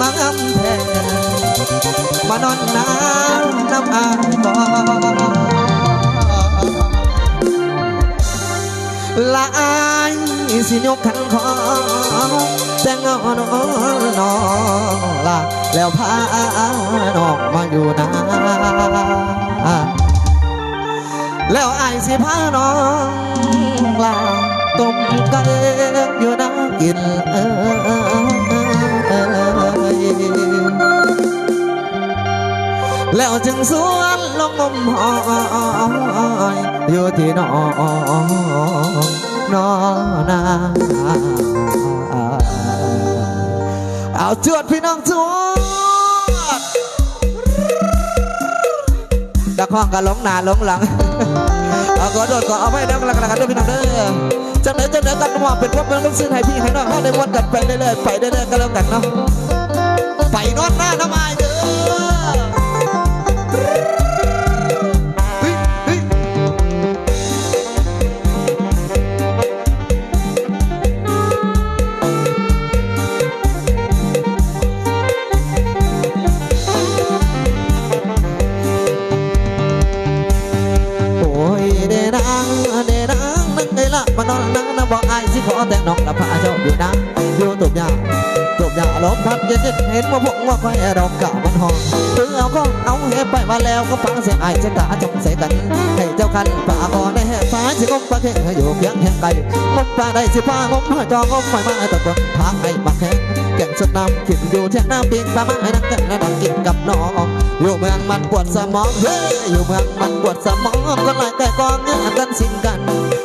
มางำแพงมานอนน้ำน้ำอ่างบ่ลายสิยกขันคอแต่งงอนนองลาแล้วพาน้องมาอยู่นาแล้วไอ้สิพาน้องลาต้มไก่อยู่นากินเออ แล้วจึงสวนลงงมหอยอยู่ที่นอนนอนนาเอาจวดพี่น้องจวดดักห้องกันหลงหนาหลงหลังเอาขอโดดขอเอาไว้ดังหลังกันด้วยพี่น้องเด้อจังเลยจังเลยกันว่าเป็นพวกเมืองต้องซื้อให้พี่ให้น้องเขาได้วนกันไปเรื่อยๆไปเรื่อยๆก็แล้วกันเนาะไปนอนหน้าน้ำ เดนังเดนังนั่งไงละมานอนนั่งนะบอกไอ้สิขอแต่น้องละพาเจ้าอยู่นะอยู่ตุบยาตุบยาลมพัดเย็นเห็นว่าพวกว่าไฟดอกกะมันหอมถึงเอาก็เอาเห็บไปมาแล้วก็ฟังเสียงไอ้ายจะตาจงใส่กันให้เจ้าคันป่าก่อนได้แห่ฟ้าสิงมปลาเข่งอยู่เพียงแห่งไกลงมปลาได้สิฟ้างมหอยจองมไม่มาตะกนทางไอ้บักแข็งแก่งสุดน้ำขิดอยู่เที่งน้ำปีนปลาไม้นักกันและนักกินกับน้อง อยู่เมืองมันปวดสมองเฮ้ยอยู่เมืองมันปวดสมองก็หลยแต่กองเงื่อนกันสิ้นกัน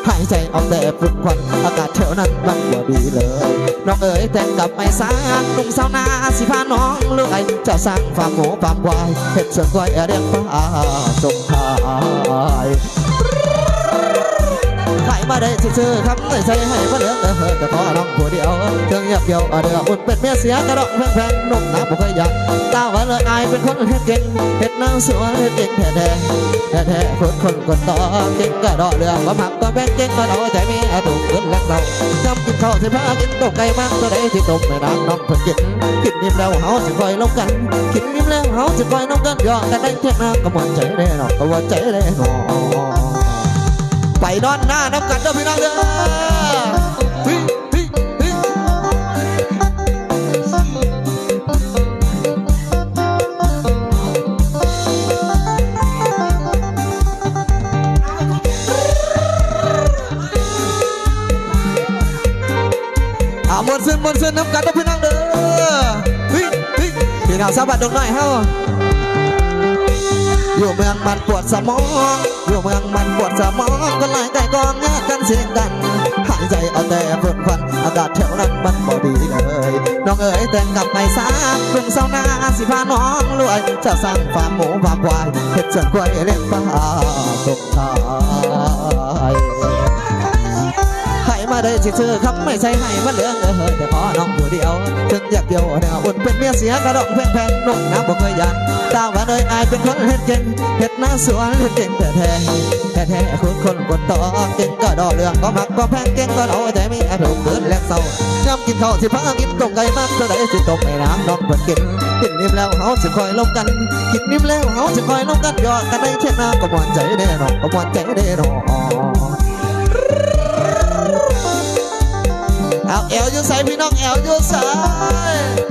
หายใจเอาแต่ฝุ่นควันอากาศแถวนั้นมันบ่ดีเลยน้องเอ๋ยแต่งกับไม่สางหนุ่มสาวนาสิพาน้องเลื่อยจะสร้างฟาร์มหมูฟาร์มควายเห็ดสวนกล้วยเรียกปลาส่งขายขายมาได้ซื่อคำใส่ให้มาเหลืองเออแต่ขอ เกี่ยวเดืออุ่นเป็ดเมียเสียกระดองแพงๆนุ่มน้ำบุกอยากตาว่าเลยอายเป็นคนเฮ็ดเก่งเฮ็ดนางสวยเฮ็ดเก่งแท้แท้แท้ๆคนคนคนต่อเก่งกระดอเรือว่าผักก็แบ่งเก่งกระดอใจมีอาถูกเกินแรงเราจำกินข้าวสิพากินต้มไก่มากตัวใดที่ต้มไม่นางน้องเพิ่นกินกินนิ่มแล้วเฮาสิคอยลงกันกินนิ่มแล้วเฮาสิคอยลงกันยอกันได้เท่านาก็หมันใจแน่นอนก็ว่าใจแน่นอนไปนอนหน้าน้ำกันเด้อพี่น้องเด้อ เอามวนซึนมวนซึนน้ำกันเด้อพี่น้องเด้อเฮ้ยเฮ้ยพี่น้องสาบัดดงหน่อยเฮาอยู่เมืองมันปวดสมอง อยู่เมืองมันปวดสมองก็หลายใจกองเงากันเสียงกันหายใจเอาแต่ฝุ่นควันอากาศแถวนั้นมันบ่ดีเลยน้องเอ๋ยแต่งกับไม่สามลุงเศร้าหน้าสิพาน้องรวย จะสร้างฟาร์มหมูฟาร์มควายเห็ดสวนกล้วยเลี้ยงปลาตกทายให้ มาได้ชื่อคำไม่ใช่ให้มาเหลืองเออแต่ขอน้องผู้เดียวถึงอยากเดียวแนวอุ่นเป็นเมียเสียกระดองแพงแพงนุ่มน้ำบ่เคยยันตาว่าเลยอายเป็นคนเฮ็ดเก่งเฮ็ดหน้าสวนเฮ็ดเก่งแต่แท้แท้แท้คุณคนกดต่อเก่งก็ดอเรื่องก็มักก็แพงเก่งก็เอาแต่มีอารมณ์เกินแลกเศร้าย้ำกินข้าวสิพังกินต้มไก่มากเท่าใดสิต้มในน้ำน้องเพิ่นกินกินนิ่มแล้วเฮาสิคอยลงกันกินนิ่มแล้วเฮาสิคอยลงกันยอดกันได้เช่นนาก็มวนใจแน่นอนก็มวนใจแน่นอน เอาแอลยู่ใส่พี่น้องแอลอยู่ใส่